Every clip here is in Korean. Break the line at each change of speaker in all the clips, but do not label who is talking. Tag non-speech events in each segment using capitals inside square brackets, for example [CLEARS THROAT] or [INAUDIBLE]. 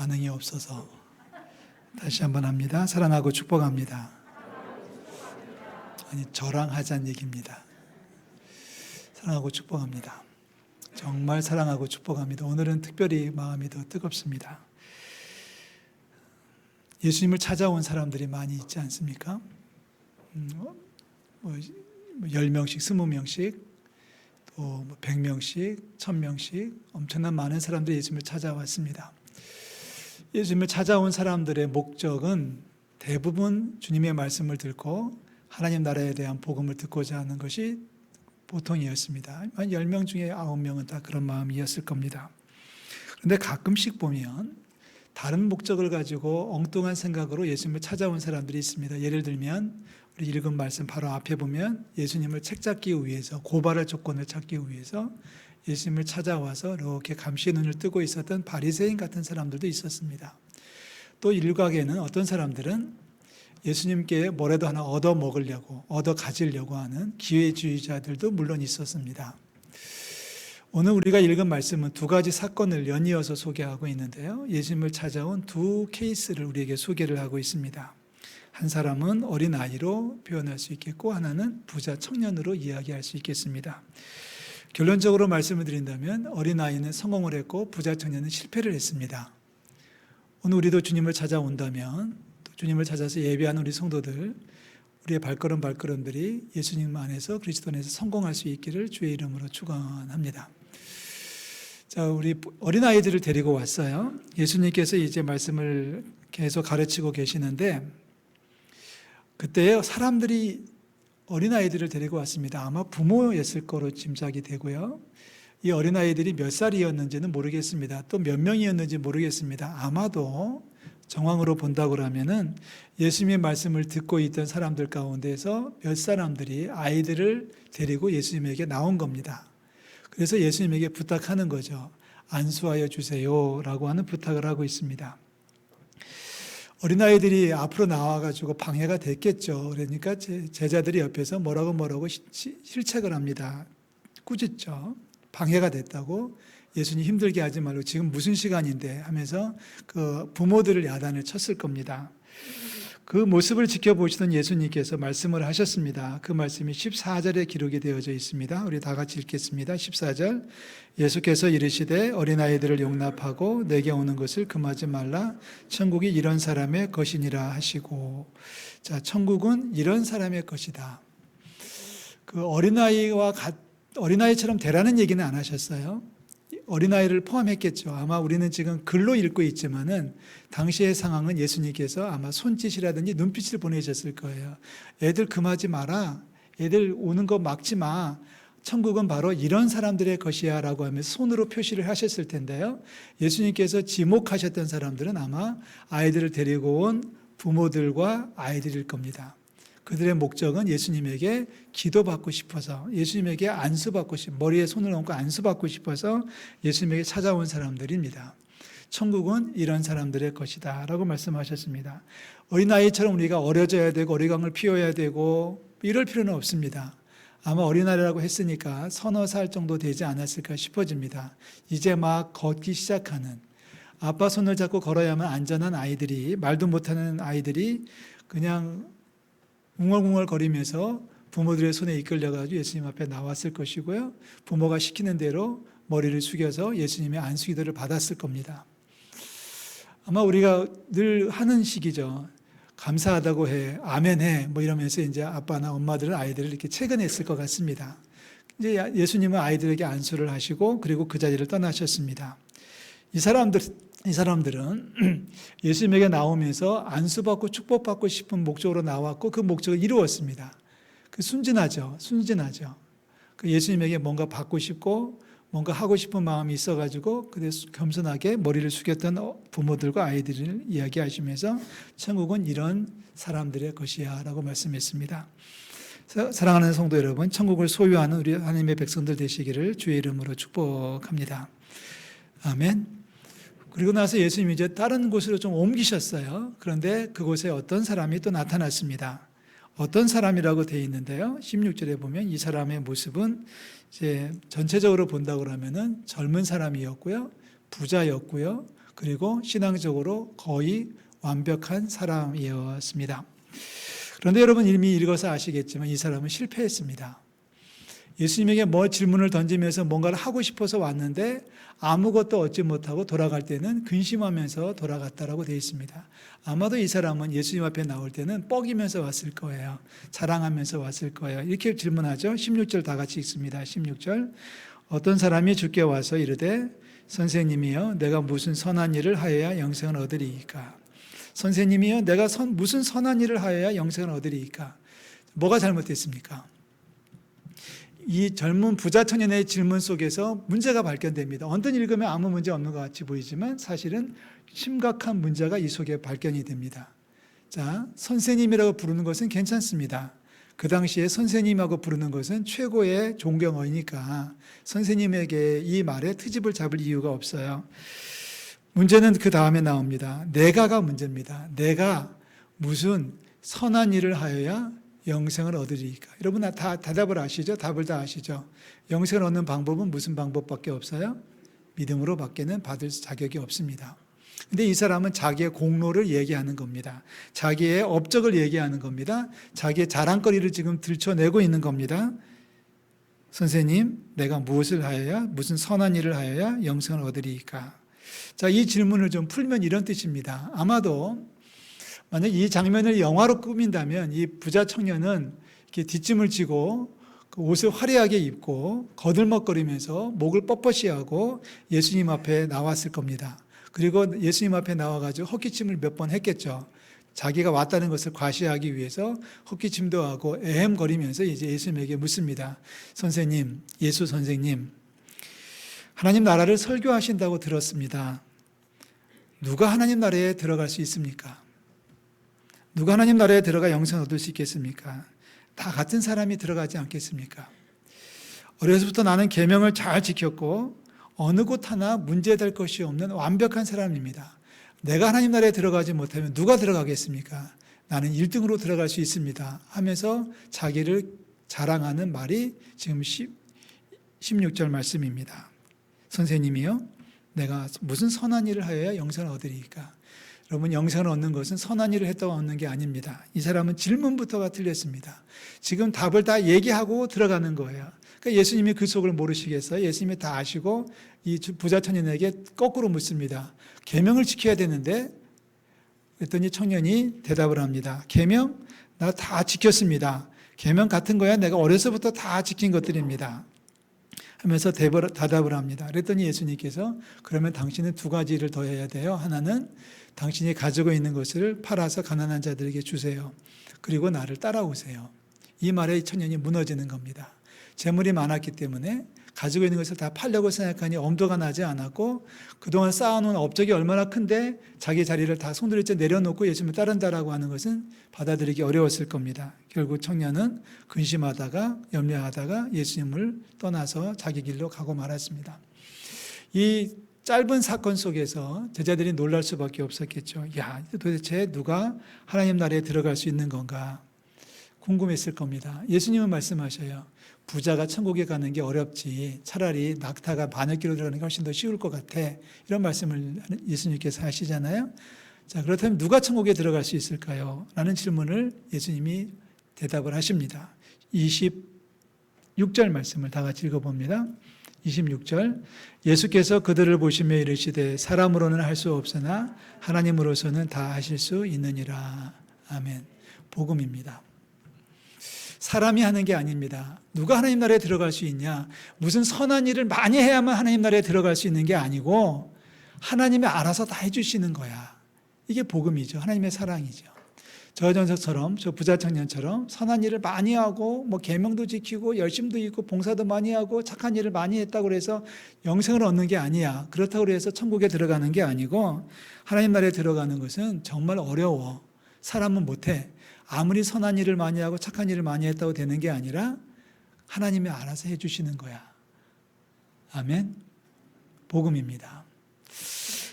반응이 없어서 다시 한번 합니다. 사랑하고 축복합니다. 아니 저랑 하자는 얘기입니다. 사랑하고 축복합니다. 정말 사랑하고 축복합니다. 오늘은 특별히 마음이 더 뜨겁습니다. 예수님을 찾아온 사람들이 많이 있지 않습니까? 음, 어, 뭐 10명씩, 20명씩, 또 100명씩, 1000명씩 엄청난 많은 사람들이 예수님을 찾아왔습니다. 예수님을 찾아온 사람들의 목적은 대부분 주님의 말씀을 듣고 하나님 나라에 대한 복음을 듣고자 하는 것이 보통이었습니다. 한 10명 중에 9명은 다 그런 마음이었을 겁니다. 그런데 가끔씩 보면 다른 목적을 가지고 엉뚱한 생각으로 예수님을 찾아온 사람들이 있습니다. 예를 들면 우리 읽은 말씀 바로 앞에 보면 예수님을 책잡기 위해서 고발할 조건을 찾기 위해서 예수님을 찾아와서 이렇게 감시의 눈을 뜨고 있었던 바리새인 같은 사람들도 있었습니다. 또 일각에는 어떤 사람들은 예수님께 뭐라도 하나 얻어 먹으려고 얻어 가지려고 하는 기회주의자들도 물론 있었습니다. 오늘 우리가 읽은 말씀은 두 가지 사건을 연이어서 소개하고 있는데요. 예수님을 찾아온 두 케이스를 우리에게 소개를 하고 있습니다. 한 사람은 어린 아이로 표현할 수 있겠고 하나는 부자 청년으로 이야기할 수 있겠습니다. 결론적으로 말씀을 드린다면 어린 아이는 성공을 했고 부자 청년은 실패를 했습니다. 오늘 우리도 주님을 찾아온다면 또 주님을 찾아서 예배하는 우리 성도들 우리의 발걸음 발걸음들이 예수님 안에서 그리스도 안에서 성공할 수 있기를 주의 이름으로 축원합니다. 자, 우리 어린 아이들을 데리고 왔어요. 예수님께서 이제 말씀을 계속 가르치고 계시는데 그때 사람들이 어린아이들을 데리고 왔습니다. 아마 부모였을 거로 짐작이 되고요. 이 어린아이들이 몇 살이었는지는 모르겠습니다. 또 몇 명이었는지 모르겠습니다. 아마도 정황으로 본다고 하면은 예수님의 말씀을 듣고 있던 사람들 가운데서 몇 사람들이 아이들을 데리고 예수님에게 나온 겁니다. 그래서 예수님에게 부탁하는 거죠. 안수하여 주세요라고 하는 부탁을 하고 있습니다. 어린아이들이 앞으로 나와가지고 방해가 됐겠죠. 그러니까 제자들이 옆에서 뭐라고 뭐라고 실책을 합니다. 꾸짖죠. 방해가 됐다고 예수님 힘들게 하지 말고 지금 무슨 시간인데 하면서 그 부모들을 야단을 쳤을 겁니다. 그 모습을 지켜보시던 예수님께서 말씀을 하셨습니다. 그 말씀이 14절에 기록이 되어져 있습니다. 우리 다 같이 읽겠습니다. 14절. 예수께서 이르시되 어린아이들을 용납하고 내게 오는 것을 금하지 말라. 천국이 이런 사람의 것이니라 하시고. 자, 천국은 이런 사람의 것이다. 그 어린아이와 같, 어린아이처럼 되라는 얘기는 안 하셨어요. 어린아이를 포함했겠죠. 아마 우리는 지금 글로 읽고 있지만은 당시의 상황은 예수님께서 아마 손짓이라든지 눈빛을 보내셨을 거예요. 애들 금하지 마라. 애들 오는 거 막지 마. 천국은 바로 이런 사람들의 것이야 라고 하면서 손으로 표시를 하셨을 텐데요. 예수님께서 지목하셨던 사람들은 아마 아이들을 데리고 온 부모들과 아이들일 겁니다. 그들의 목적은 예수님에게 기도받고 싶어서 예수님에게 안수받고 싶 머리에 손을 얹고 안수받고 싶어서 예수님에게 찾아온 사람들입니다. 천국은 이런 사람들의 것이다 라고 말씀하셨습니다. 어린아이처럼 우리가 어려져야 되고 어리광을 피워야 되고 이럴 필요는 없습니다. 아마 어린아이라고 했으니까 서너 살 정도 되지 않았을까 싶어집니다. 이제 막 걷기 시작하는 아빠 손을 잡고 걸어야만 안전한 아이들이 말도 못하는 아이들이 그냥 웅얼웅얼 거리면서 부모들의 손에 이끌려가지고 예수님 앞에 나왔을 것이고요. 부모가 시키는 대로 머리를 숙여서 예수님의 안수기도를 받았을 겁니다. 아마 우리가 늘 하는 식이죠. 감사하다고 해, 아멘 해, 뭐 이러면서 이제 아빠나 엄마들은 아이들을 이렇게 채근했을 것 같습니다. 이제 예수님은 아이들에게 안수를 하시고 그리고 그 자리를 떠나셨습니다. 이 사람들, 이 사람들은 [CLEARS THROAT] 예수님에게 나오면서 안수받고 축복받고 싶은 목적으로 나왔고 그 목적을 이루었습니다. 그 순진하죠. 순진하죠. 그 예수님에게 뭔가 받고 싶고 뭔가 하고 싶은 마음이 있어가지고 그래서 겸손하게 머리를 숙였던 부모들과 아이들을 이야기하시면서 천국은 이런 사람들의 것이야라고 말씀했습니다. 사랑하는 성도 여러분, 천국을 소유하는 우리 하나님의 백성들 되시기를 주의 이름으로 축복합니다. 아멘. 그리고 나서 예수님이 이제 다른 곳으로 좀 옮기셨어요. 그런데 그곳에 어떤 사람이 또 나타났습니다. 어떤 사람이라고 되어 있는데요. 16절에 보면 이 사람의 모습은 이제 전체적으로 본다고 하면은 젊은 사람이었고요. 부자였고요. 그리고 신앙적으로 거의 완벽한 사람이었습니다. 그런데 여러분 이미 읽어서 아시겠지만 이 사람은 실패했습니다. 예수님에게 뭐 질문을 던지면서 뭔가를 하고 싶어서 왔는데 아무것도 얻지 못하고 돌아갈 때는 근심하면서 돌아갔다라고 되어 있습니다. 아마도 이 사람은 예수님 앞에 나올 때는 뻐기면서 왔을 거예요. 자랑하면서 왔을 거예요. 이렇게 질문하죠. 16절 다 같이 읽습니다. 16절. 어떤 사람이 주께 와서 이르되 선생님이여 내가 무슨 선한 일을 하여야 영생을 얻으리이까? 선생님이여 내가 선, 무슨 선한 일을 하여야 영생을 얻으리이까? 뭐가 잘못됐습니까? 이 젊은 부자 청년의 질문 속에서 문제가 발견됩니다. 언뜻 읽으면 아무 문제 없는 것 같이 보이지만 사실은 심각한 문제가 이 속에 발견이 됩니다. 자, 선생님이라고 부르는 것은 괜찮습니다. 그 당시에 선생님하고 부르는 것은 최고의 존경어이니까 선생님에게 이 말에 트집을 잡을 이유가 없어요. 문제는 그 다음에 나옵니다. 내가가 문제입니다. 내가 무슨 선한 일을 하여야 영생을 얻으리까? 여러분 다 대답을 아시죠? 답을 다 아시죠? 영생을 얻는 방법은 무슨 방법밖에 없어요? 믿음으로 밖에는 받을 자격이 없습니다. 근데 이 사람은 자기의 공로를 얘기하는 겁니다. 자기의 업적을 얘기하는 겁니다. 자기의 자랑거리를 지금 들춰내고 있는 겁니다. 선생님, 내가 무엇을 하여야, 무슨 선한 일을 하여야 영생을 얻으리까? 자, 이 질문을 좀 풀면 이런 뜻입니다. 아마도 만약 이 장면을 영화로 꾸민다면 이 부자 청년은 이렇게 뒷짐을 지고 그 옷을 화려하게 입고 거들먹거리면서 목을 뻣뻣이 하고 예수님 앞에 나왔을 겁니다. 그리고 예수님 앞에 나와가지고 헛기침을 몇 번 했겠죠. 자기가 왔다는 것을 과시하기 위해서 헛기침도 하고 애헴거리면서 이제 예수님에게 묻습니다. 선생님, 예수 선생님, 하나님 나라를 설교하신다고 들었습니다. 누가 하나님 나라에 들어갈 수 있습니까? 누가 하나님 나라에 들어가 영생 얻을 수 있겠습니까? 다 같은 사람이 들어가지 않겠습니까? 어려서부터 나는 계명을 잘 지켰고 어느 곳 하나 문제될 것이 없는 완벽한 사람입니다. 내가 하나님 나라에 들어가지 못하면 누가 들어가겠습니까? 나는 1등으로 들어갈 수 있습니다. 하면서 자기를 자랑하는 말이 지금 16절 말씀입니다. 선생님이요. 내가 무슨 선한 일을 하여야 영생을 얻으리까? 여러분 영생을 얻는 것은 선한 일을 했다고 얻는 게 아닙니다. 이 사람은 질문부터가 틀렸습니다. 지금 답을 다 얘기하고 들어가는 거예요. 그러니까 예수님이 그 속을 모르시겠어요? 예수님이 다 아시고 이 부자 청년에게 거꾸로 묻습니다. 계명을 지켜야 되는데 그랬더니 청년이 대답을 합니다. 계명 나 다 지켰습니다. 계명 같은 거야 내가 어려서부터 다 지킨 것들입니다. 하면서 대답을 합니다. 그랬더니 예수님께서 그러면 당신은 두 가지를 더 해야 돼요. 하나는 당신이 가지고 있는 것을 팔아서 가난한 자들에게 주세요. 그리고 나를 따라오세요. 이 말에 청년이 무너지는 겁니다. 재물이 많았기 때문에 가지고 있는 것을 다 팔려고 생각하니 엄두가 나지 않았고 그동안 쌓아놓은 업적이 얼마나 큰데 자기 자리를 다 손들이째 내려놓고 예수님을 따른다라고 하는 것은 받아들이기 어려웠을 겁니다. 결국 청년은 근심하다가 염려하다가 예수님을 떠나서 자기 길로 가고 말았습니다. 이 짧은 사건 속에서 제자들이 놀랄 수밖에 없었겠죠. 야, 도대체 누가 하나님 나라에 들어갈 수 있는 건가? 궁금했을 겁니다. 예수님은 말씀하셔요. 부자가 천국에 가는 게 어렵지. 차라리 낙타가 바늘기로 들어가는 게 훨씬 더 쉬울 것 같아. 이런 말씀을 예수님께서 하시잖아요. 자, 그렇다면 누가 천국에 들어갈 수 있을까요? 라는 질문을 예수님이 대답을 하십니다. 26절 말씀을 다 같이 읽어봅니다. 26절 예수께서 그들을 보시며 이르시되 사람으로는 할 수 없으나 하나님으로서는 다 하실 수 있느니라. 아멘. 복음입니다. 사람이 하는 게 아닙니다. 누가 하나님 나라에 들어갈 수 있냐? 무슨 선한 일을 많이 해야만 하나님 나라에 들어갈 수 있는 게 아니고 하나님이 알아서 다 해주시는 거야. 이게 복음이죠. 하나님의 사랑이죠. 저 전석처럼 저 부자 청년처럼 선한 일을 많이 하고 뭐 계명도 지키고 열심도 있고 봉사도 많이 하고 착한 일을 많이 했다고 해서 영생을 얻는 게 아니야. 그렇다고 해서 천국에 들어가는 게 아니고 하나님 나라에 들어가는 것은 정말 어려워. 사람은 못해. 아무리 선한 일을 많이 하고 착한 일을 많이 했다고 되는 게 아니라 하나님이 알아서 해주시는 거야. 아멘. 복음입니다.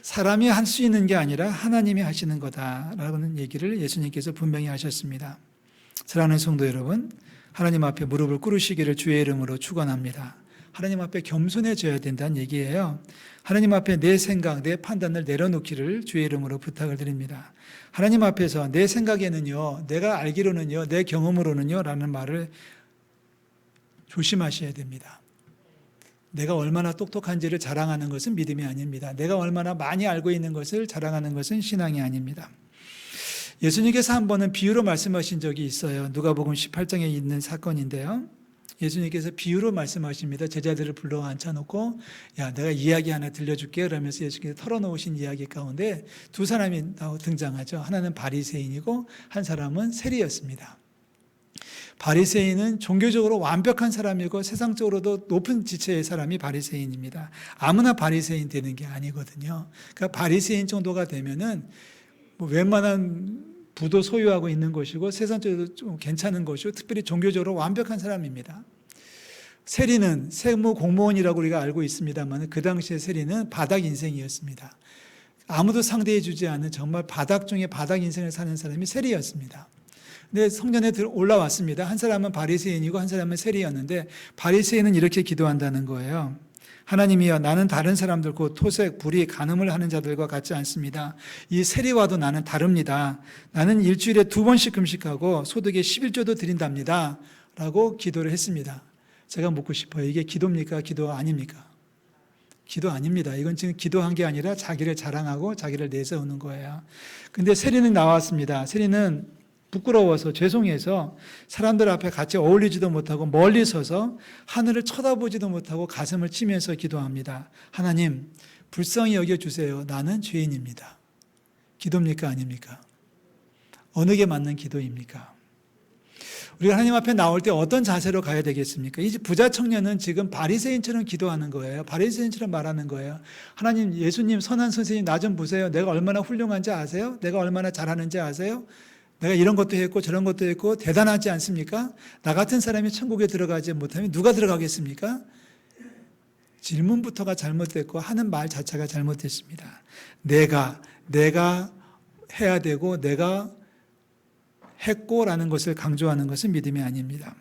사람이 할 수 있는 게 아니라 하나님이 하시는 거다라는 얘기를 예수님께서 분명히 하셨습니다. 사랑하는 성도 여러분, 하나님 앞에 무릎을 꿇으시기를 주의 이름으로 축원합니다. 하나님 앞에 겸손해져야 된다는 얘기예요. 하나님 앞에 내 생각, 내 판단을 내려놓기를 주의 이름으로 부탁을 드립니다. 하나님 앞에서 내 생각에는요, 내가 알기로는요, 내 경험으로는요, 라는 말을 조심하셔야 됩니다. 내가 얼마나 똑똑한지를 자랑하는 것은 믿음이 아닙니다. 내가 얼마나 많이 알고 있는 것을 자랑하는 것은 신앙이 아닙니다. 예수님께서 한 번은 비유로 말씀하신 적이 있어요. 누가복음 18장에 있는 사건인데요. 예수님께서 비유로 말씀하십니다. 제자들을 불러 앉혀놓고 야 내가 이야기 하나 들려줄게 그러면서 예수님께서 털어놓으신 이야기 가운데 두 사람이 등장하죠. 하나는 바리새인이고 한 사람은 세리였습니다. 바리새인은 종교적으로 완벽한 사람이고 세상적으로도 높은 지체의 사람이 바리새인입니다. 아무나 바리새인 되는 게 아니거든요. 그러니까 바리새인 정도가 되면은 뭐 웬만한 부도 소유하고 있는 것이고 세상적으로 좀 괜찮은 것이고 특별히 종교적으로 완벽한 사람입니다. 세리는 세무 공무원이라고 우리가 알고 있습니다만 그 당시에 세리는 바닥 인생이었습니다. 아무도 상대해 주지 않는 정말 바닥 중에 바닥 인생을 사는 사람이 세리였습니다. 근데 성전에 들- 올라왔습니다. 한 사람은 바리새인이고 한 사람은 세리였는데 바리새인은 이렇게 기도한다는 거예요. 하나님이여 나는 다른 사람들 곧 토색, 불이, 간음을 하는 자들과 같지 않습니다. 이 세리와도 나는 다릅니다. 나는 일주일에 두 번씩 금식하고 소득의 11조도 드린답니다. 라고 기도를 했습니다. 제가 묻고 싶어요. 이게 기도입니까? 기도 아닙니까? 기도 아닙니다. 이건 지금 기도한 게 아니라 자기를 자랑하고 자기를 내세우는 거예요. 근데 세리는 나왔습니다. 세리는 부끄러워서 죄송해서 사람들 앞에 같이 어울리지도 못하고 멀리 서서 하늘을 쳐다보지도 못하고 가슴을 치면서 기도합니다. 하나님, 불쌍히 여겨 주세요. 나는 죄인입니다. 기도입니까? 아닙니까? 어느 게 맞는 기도입니까? 우리가 하나님 앞에 나올 때 어떤 자세로 가야 되겠습니까? 이 부자 청년은 지금 바리새인처럼 기도하는 거예요. 바리새인처럼 말하는 거예요. 하나님, 예수님, 선한 선생님 나 좀 보세요. 내가 얼마나 훌륭한지 아세요? 내가 얼마나 잘하는지 아세요? 내가 이런 것도 했고 저런 것도 했고 대단하지 않습니까? 나 같은 사람이 천국에 들어가지 못하면 누가 들어가겠습니까? 질문부터가 잘못됐고 하는 말 자체가 잘못됐습니다. 내가 내가 해야 되고 내가 했고라는 것을 강조하는 것은 믿음이 아닙니다.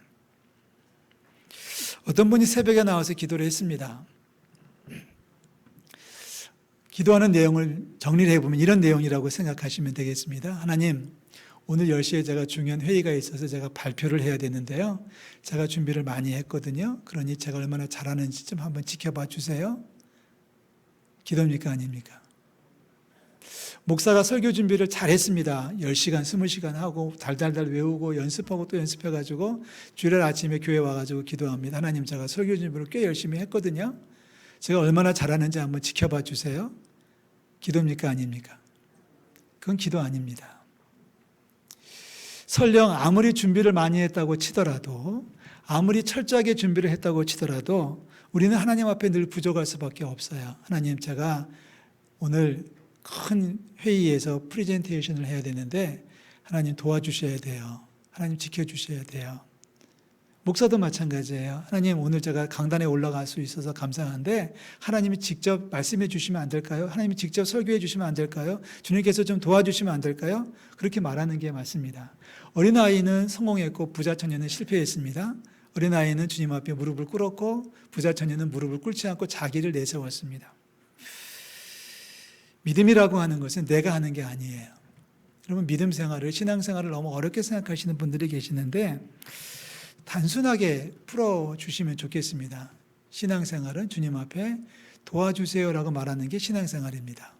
어떤 분이 새벽에 나와서 기도를 했습니다. 기도하는 내용을 정리를 해보면 이런 내용이라고 생각하시면 되겠습니다. 하나님, 오늘 10시에 제가 중요한 회의가 있어서 제가 발표를 해야 되는데요. 제가 준비를 많이 했거든요. 그러니 제가 얼마나 잘하는지 좀 한번 지켜봐 주세요. 기도입니까? 아닙니까? 목사가 설교 준비를 잘 했습니다. 10시간, 20시간 하고 달달달 외우고 연습하고 또 연습해가지고 주일 아침에 교회 와가지고 기도합니다. 하나님 제가 설교 준비를 꽤 열심히 했거든요. 제가 얼마나 잘하는지 한번 지켜봐 주세요. 기도입니까? 아닙니까? 그건 기도 아닙니다. 설령 아무리 준비를 많이 했다고 치더라도 아무리 철저하게 준비를 했다고 치더라도 우리는 하나님 앞에 늘 부족할 수밖에 없어요. 하나님 제가 오늘 큰 회의에서 프리젠테이션을 해야 되는데 하나님 도와주셔야 돼요. 하나님 지켜주셔야 돼요. 목사도 마찬가지예요. 하나님 오늘 제가 강단에 올라갈 수 있어서 감사한데 하나님이 직접 말씀해 주시면 안 될까요? 하나님이 직접 설교해 주시면 안 될까요? 주님께서 좀 도와주시면 안 될까요? 그렇게 말하는 게 맞습니다. 어린아이는 성공했고 부자 처녀는 실패했습니다. 어린아이는 주님 앞에 무릎을 꿇었고 부자 처녀는 무릎을 꿇지 않고 자기를 내세웠습니다. 믿음이라고 하는 것은 내가 하는 게 아니에요. 여러분 믿음 생활을 신앙 생활을 너무 어렵게 생각하시는 분들이 계시는데 단순하게 풀어 주시면 좋겠습니다. 신앙 생활은 주님 앞에 도와주세요라고 말하는 게 신앙 생활입니다.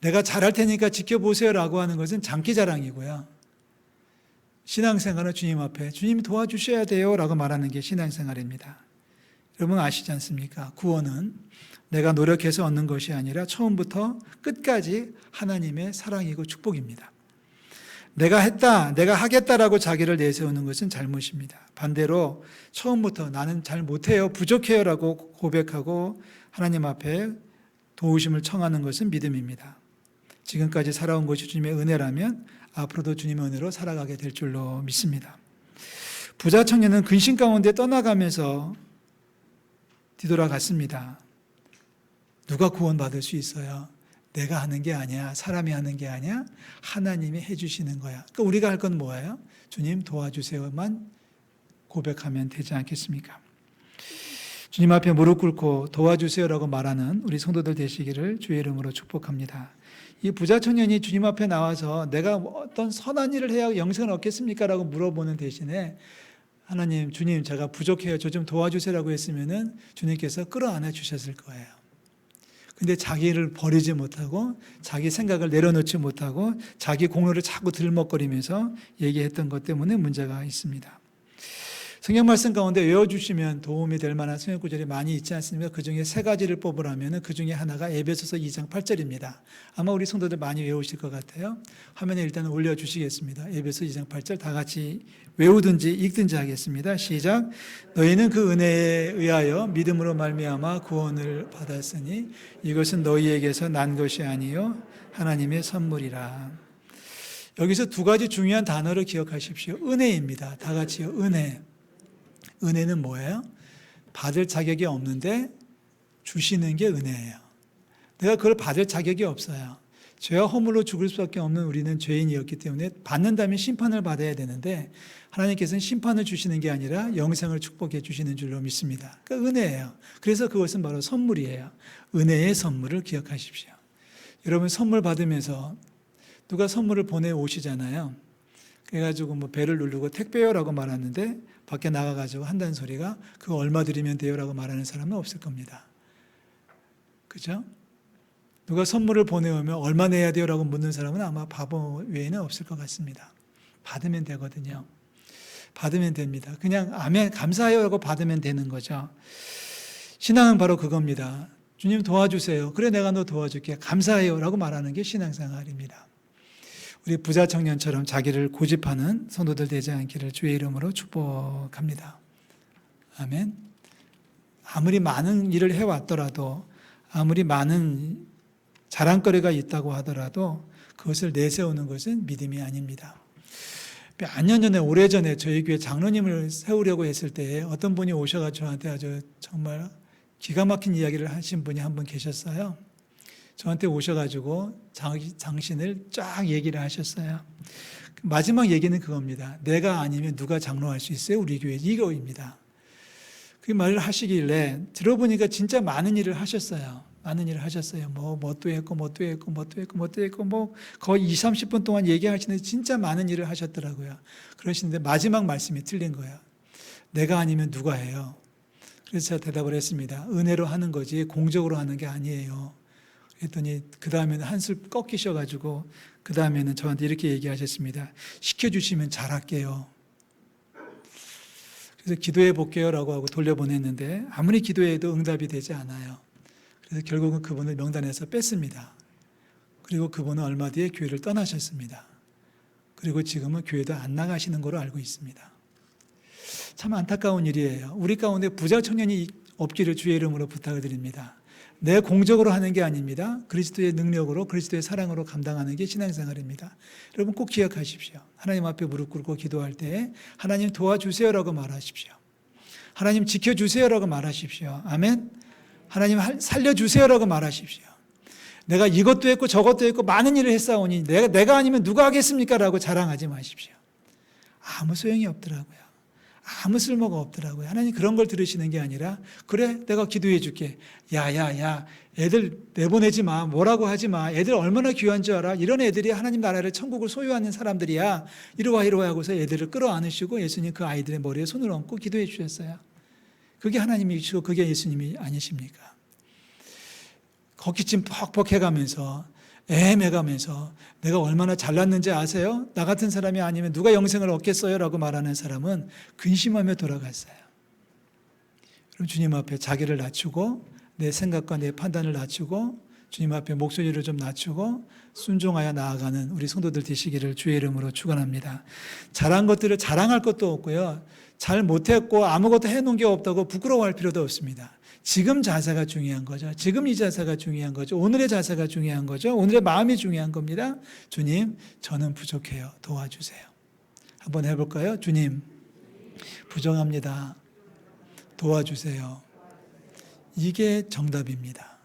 내가 잘할 테니까 지켜보세요라고 하는 것은 장기 자랑이고요. 신앙 생활은 주님 앞에 주님이 도와주셔야 돼요라고 말하는 게 신앙 생활입니다. 여러분 아시지 않습니까? 구원은 내가 노력해서 얻는 것이 아니라 처음부터 끝까지 하나님의 사랑이고 축복입니다. 내가 했다, 내가 하겠다라고 자기를 내세우는 것은 잘못입니다. 반대로 처음부터 나는 잘 못해요, 부족해요라고 고백하고 하나님 앞에 도우심을 청하는 것은 믿음입니다. 지금까지 살아온 것이 주님의 은혜라면 앞으로도 주님의 은혜로 살아가게 될 줄로 믿습니다. 부자 청년은 근심 가운데 떠나가면서 뒤돌아갔습니다. 누가 구원받을 수 있어요? 내가 하는 게 아니야. 사람이 하는 게 아니야. 하나님이 해주시는 거야. 그러니까 우리가 할 건 뭐예요? 주님 도와주세요만 고백하면 되지 않겠습니까? 주님 앞에 무릎 꿇고 도와주세요라고 말하는 우리 성도들 되시기를 주의 이름으로 축복합니다. 이 부자 청년이 주님 앞에 나와서 내가 어떤 선한 일을 해야 영생을 얻겠습니까? 라고 물어보는 대신에 하나님, 주님, 제가 부족해요. 저 좀 도와주세요라고 했으면은 주님께서 끌어안아 주셨을 거예요. 근데 자기를 버리지 못하고 자기 생각을 내려놓지 못하고 자기 공로를 자꾸 들먹거리면서 얘기했던 것 때문에 문제가 있습니다. 성경 말씀 가운데 외워주시면 도움이 될 만한 성경 구절이 많이 있지 않습니까? 그 중에 세 가지를 뽑으라면 그 중에 하나가 에베소서 2장 8절입니다. 아마 우리 성도들 많이 외우실 것 같아요. 화면에 일단 올려주시겠습니다. 에베소 2장 8절 다 같이 외우든지 읽든지 하겠습니다. 시작. 너희는 그 은혜에 의하여 믿음으로 말미암아 구원을 받았으니 이것은 너희에게서 난 것이 아니요 하나님의 선물이라. 여기서 두 가지 중요한 단어를 기억하십시오. 은혜입니다. 다 같이요. 은혜. 은혜는 뭐예요? 받을 자격이 없는데 주시는 게 은혜예요. 내가 그걸 받을 자격이 없어요. 죄와 허물로 죽을 수밖에 없는 우리는 죄인이었기 때문에 받는다면 심판을 받아야 되는데 하나님께서는 심판을 주시는 게 아니라 영생을 축복해 주시는 줄로 믿습니다. 그러니까 은혜예요. 그래서 그것은 바로 선물이에요. 은혜의 선물을 기억하십시오. 여러분 선물 받으면서 누가 선물을 보내 오시잖아요. 그래가지고 뭐 배를 누르고 택배요라고 말하는데 밖에 나가가지고 한다는 소리가 그거 얼마 드리면 돼요라고 말하는 사람은 없을 겁니다. 그죠? 누가 선물을 보내오면 얼마 내야 돼요라고 묻는 사람은 아마 바보 외에는 없을 것 같습니다. 받으면 되거든요. 받으면 됩니다. 그냥 아멘 감사해요라고 받으면 되는 거죠. 신앙은 바로 그겁니다. 주님 도와주세요. 그래 내가 너 도와줄게. 감사해요라고 말하는 게 신앙생활입니다. 우리 부자 청년처럼 자기를 고집하는 성도들 되지 않기를 주의 이름으로 축복합니다. 아멘. 아무리 많은 일을 해왔더라도 아무리 많은 자랑거리가 있다고 하더라도 그것을 내세우는 것은 믿음이 아닙니다. 몇 년 전에 오래전에 저희 교회 장로님을 세우려고 했을 때 어떤 분이 오셔가 저한테 아주 정말 기가 막힌 이야기를 하신 분이 한 분 계셨어요. 저한테 오셔가지고 장, 신을쫙 얘기를 하셨어요. 마지막 얘기는 그겁니다. 내가 아니면 누가 장로할 수 있어요? 우리 교회 이거입니다. 그 말을 하시길래 들어보니까 진짜 많은 일을 하셨어요. 많은 일을 하셨어요. 뭐, 뭣도 했고, 뭣도 했고, 뭣도 했고, 뭣도 했고, 뭐, 거의 20, 30분 동안 얘기하시는데 진짜 많은 일을 하셨더라고요. 그러시는데 마지막 말씀이 틀린 거예요. 내가 아니면 누가 해요? 그래서 제가 대답을 했습니다. 은혜로 하는 거지, 공적으로 하는 게 아니에요. 했더니 그 다음에는 한술 꺾이셔가지고 그 다음에는 저한테 이렇게 얘기하셨습니다. 시켜주시면 잘할게요. 그래서 기도해 볼게요라고 하고 돌려보냈는데 아무리 기도해도 응답이 되지 않아요. 그래서 결국은 그분을 명단에서 뺐습니다. 그리고 그분은 얼마 뒤에 교회를 떠나셨습니다. 그리고 지금은 교회도 안 나가시는 걸로 알고 있습니다. 참 안타까운 일이에요. 우리 가운데 부자 청년이 없기를 주의 이름으로 부탁을 드립니다. 내 공적으로 하는 게 아닙니다. 그리스도의 능력으로 그리스도의 사랑으로 감당하는 게 신앙생활입니다. 여러분 꼭 기억하십시오. 하나님 앞에 무릎 꿇고 기도할 때 하나님 도와주세요라고 말하십시오. 하나님 지켜주세요라고 말하십시오. 아멘. 하나님 살려주세요라고 말하십시오. 내가 이것도 했고 저것도 했고 많은 일을 했사오니 내가, 내가 아니면 누가 하겠습니까? 라고 자랑하지 마십시오. 아무 소용이 없더라고요. 아무 쓸모가 없더라고요. 하나님 그런 걸 들으시는 게 아니라 그래 내가 기도해 줄게. 야야야 애들 내보내지 마. 뭐라고 하지 마. 애들 얼마나 귀한 줄 알아. 이런 애들이 하나님 나라를 천국을 소유하는 사람들이야. 이리와 이리와 하고서 애들을 끌어안으시고 예수님 그 아이들의 머리에 손을 얹고 기도해 주셨어요. 그게 하나님이시고 그게 예수님이 아니십니까? 걷기침 퍽퍽 해가면서 애매가면서 내가 얼마나 잘났는지 아세요? 나 같은 사람이 아니면 누가 영생을 얻겠어요? 라고 말하는 사람은 근심하며 돌아갔어요. 그럼 주님 앞에 자기를 낮추고 내 생각과 내 판단을 낮추고 주님 앞에 목소리를 좀 낮추고 순종하여 나아가는 우리 성도들 되시기를 주의 이름으로 축원합니다. 잘한 것들을 자랑할 것도 없고요. 잘 못했고 아무것도 해놓은 게 없다고 부끄러워할 필요도 없습니다. 지금 자세가 중요한 거죠. 지금 이 자세가 중요한 거죠. 오늘의 자세가 중요한 거죠. 오늘의 마음이 중요한 겁니다. 주님, 저는 부족해요. 도와주세요. 한번 해볼까요? 주님, 부정합니다. 도와주세요. 이게 정답입니다.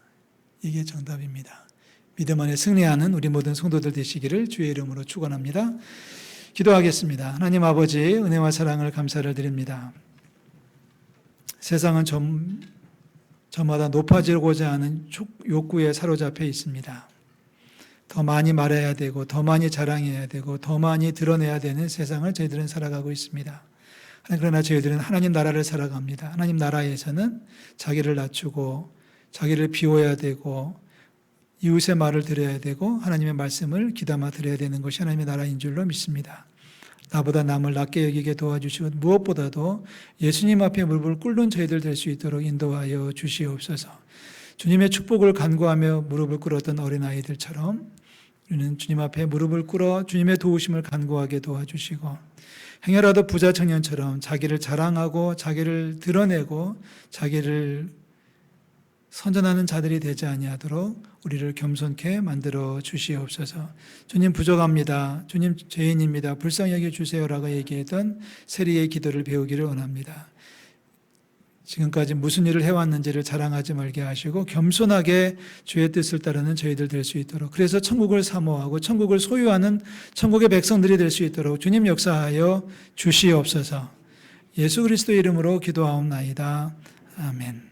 이게 정답입니다. 믿음 안에 승리하는 우리 모든 성도들 되시기를 주의 이름으로 축원합니다. 기도하겠습니다. 하나님 아버지 은혜와 사랑을 감사를 드립니다. 세상은 좀 저마다 높아지고자 하는 촉- 욕구에 사로잡혀 있습니다. 더 많이 말해야 되고, 더 많이 자랑해야 되고, 더 많이 드러내야 되는 세상을 저희들은 살아가고 있습니다. 그러나 저희들은 하나님 나라를 살아갑니다. 하나님 나라에서는 자기를 낮추고, 자기를 비워야 되고, 이웃의 말을 들어야 되고, 하나님의 말씀을 귀담아 들어야 되는 것이 하나님의 나라인 줄로 믿습니다. 나보다 남을 낮게 여기게 도와주시고 무엇보다도 예수님 앞에 무릎을 꿇는 저희들 될 수 있도록 인도하여 주시옵소서. 주님의 축복을 간구하며 무릎을 꿇었던 어린아이들처럼 우리는 주님 앞에 무릎을 꿇어 주님의 도우심을 간구하게 도와주시고 행여라도 부자 청년처럼 자기를 자랑하고 자기를 드러내고 자기를 선전하는 자들이 되지 아니하도록 우리를 겸손케 만들어 주시옵소서. 주님 부족합니다. 주님 죄인입니다. 불쌍히 여겨 주세요라고 얘기했던 세리의 기도를 배우기를 원합니다. 지금까지 무슨 일을 해왔는지를 자랑하지 말게 하시고 겸손하게 주의 뜻을 따르는 저희들 될 수 있도록 그래서 천국을 사모하고 천국을 소유하는 천국의 백성들이 될 수 있도록 주님 역사하여 주시옵소서. 예수 그리스도 이름으로 기도하옵나이다. 아멘.